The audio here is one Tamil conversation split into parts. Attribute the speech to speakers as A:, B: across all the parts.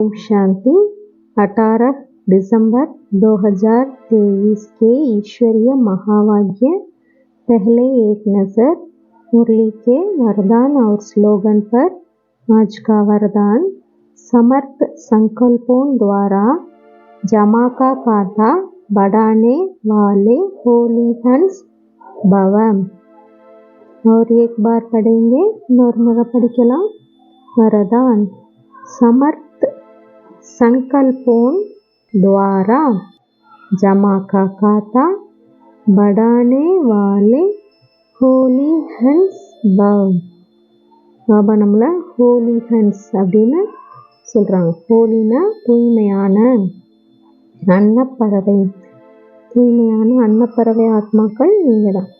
A: शांति 18 दिसंबर 2023 के ईश्वरीय महावाग्य पहले एक नज़र, मुरली के वरदान और स्लोगन पर। आज का वरदान, समर्थ संकल्पों द्वारा जमा का खाता बढ़ाने वाले होली हंस भवम। और एक बार पढ़ेंगे नॉर्मल पढ़ के वरदान, समर्थ సంకల్పోన్ ద్వారా జమాకా ఖాతా బడానే వాలే ஹோலி ஹன்ஸ் பவ் ஆபணமில் ஹோலி ஹன்ஸ் அப்படின்னு சொல்கிறாங்க ஹோலினா தூய்மையான அன்னப்பறவை. தூய்மையான அன்னப்பறவை ஆத்மாக்கள் நீங்கள் தான்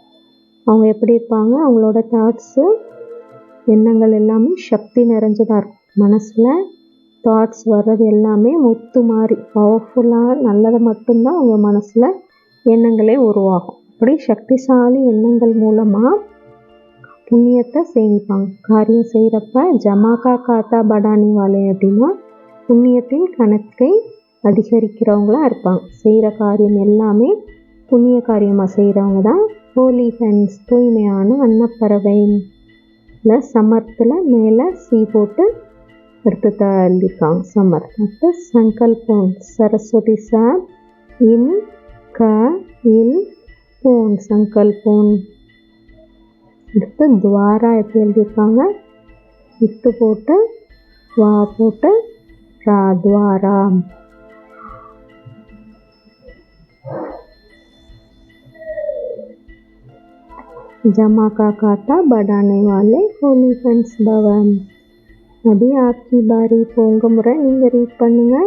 A: அவங்க எப்படி இருப்பாங்க? அவங்களோட தாட்ஸு எண்ணங்கள் எல்லாமே சக்தி நிறைஞ்சதாக இருக்கும். மனசில் தாட்ஸ் வர்றது எல்லாமே முத்து மாதிரி பவர்ஃபுல்லாக நல்லதை மட்டும்தான் அவங்க மனசில் எண்ணங்களே உருவாகும். அப்படி சக்திசாலி எண்ணங்கள் மூலமாக புண்ணியத்தை சேமிப்பாங்க. காரியம் செய்கிறப்ப ஜமாக்கா காத்தா படானி வாலே அப்படின்னா புண்ணியத்தின் கணக்கை அதிகரிக்கிறவங்களா இருப்பாங்க. செய்கிற காரியம் எல்லாமே புண்ணிய காரியமாக செய்கிறவங்க தான். ஹோலி ஹென்ஸ் தூய்மையான அன்னப்பறவை ப்ளஸ் சமர்த்தில் மேலே சீ போட்டு எடுத்து த எழுதியிருக்காங்க சமர்த் அடுத்து சங்கல்பம் சரஸ்வதி சார் இன் க இல் போன் சங்கல்போன் அடுத்து துவாரா எப்படி எழுதியிருக்காங்க இத்து போட்டு வா போட்டு ரா துவாரா जमा का खाता बढ़ाने वाले होली फ्रेंड्स भवन अभी आपकी बारी போங்க முறை நீங்கள் ரீட் பண்ணுங்க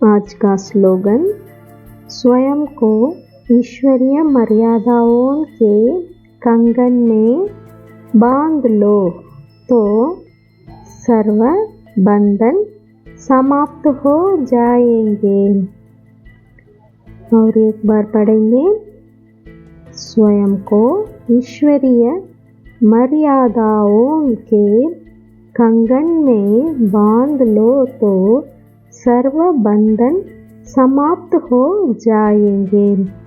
A: आज का स्लोगन स्वयं को ईश्वरीय मर्यादाओं के कंगन में बाँध लो। तो सर्व बंधन समाप्त हो जाएँगे। और एक बार पढ़ेंगे। स्वयं को ईश्वरीय मर्यादाओं के कंगन में बाँध लो तो सर्व बंधन समाप्त हो जाएँगे।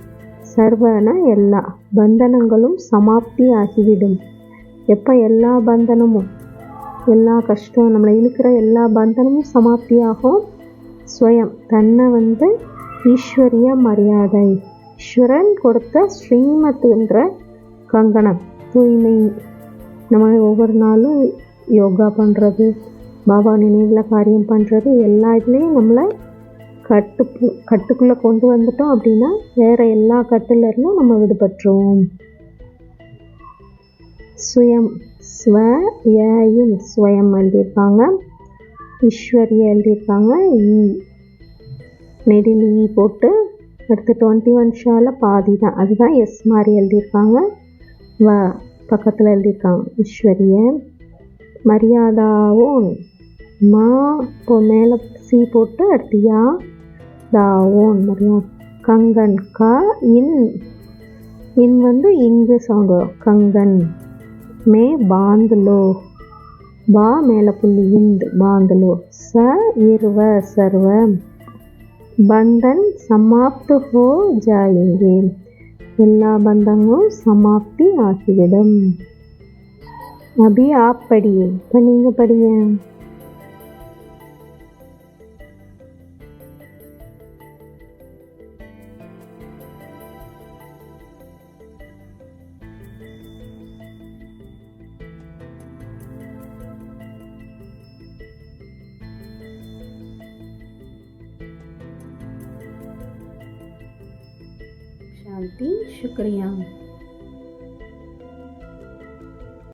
A: சர்வன எல்லா பந்தனங்களும் சமாப்தி ஆகிவிடும் எப்போ எல்லா பந்தனமும் எல்லா கஷ்டம் நம்மளை இழுக்கிற எல்லா பந்தனமும் சமாப்தியாகும்? ஸ்வயம் தன்னை வந்து ஈஸ்வரிய மரியாதை ஈஸ்வரன் கொடுத்த ஸ்ரீமத்துன்ற கங்கணம் தூய்மை. நம்ம ஒவ்வொரு நாளும் யோகா பண்ணுறது பாபா நினைவில் காரியம் பண்ணுறது எல்லா இதுலேயும் நம்மளை கட்டு கட்டுக்குள்ளே கொண்டு வந்துட்டோம் அப்படின்னா வேறு எல்லா கட்டுலேருந்தும் நம்ம விடுபட்டுருவோம். சுயம் ஸ்வ ஏயும் ஸ்வயம் எழுதியிருக்காங்க. ஈஸ்வரிய எழுதியிருக்காங்க. ஈ நெடில் ஈ போட்டு அடுத்து டுவெண்ட்டி ஒன் ஷாவில் பாதி தான். அதுதான் எஸ் மாதிரி எழுதியிருக்காங்க. வ பக்கத்தில் எழுதியிருக்காங்க. ஈஸ்வரிய மரியாதாவும் மா இப்போ மேலே சி போட்டு அடுத்து யா தாவோன் மரியா கங்கன் க இன். இன் வந்து இங்கு சவுண்டு வரும். கங்கன். மே பாந்துலோ. பா மேலே புள்ளி இந்து பாந்துலோ. ச இருவ சர்வ பந்தன் சமாப்து ஹோ ஜாயங்கே. எல்லா பந்தங்களும் சமாப்தி ஆகிவிடும். அபி ஆப் படியே. இப்போ நீங்கள் படிங்க
B: शांति शुक्रिया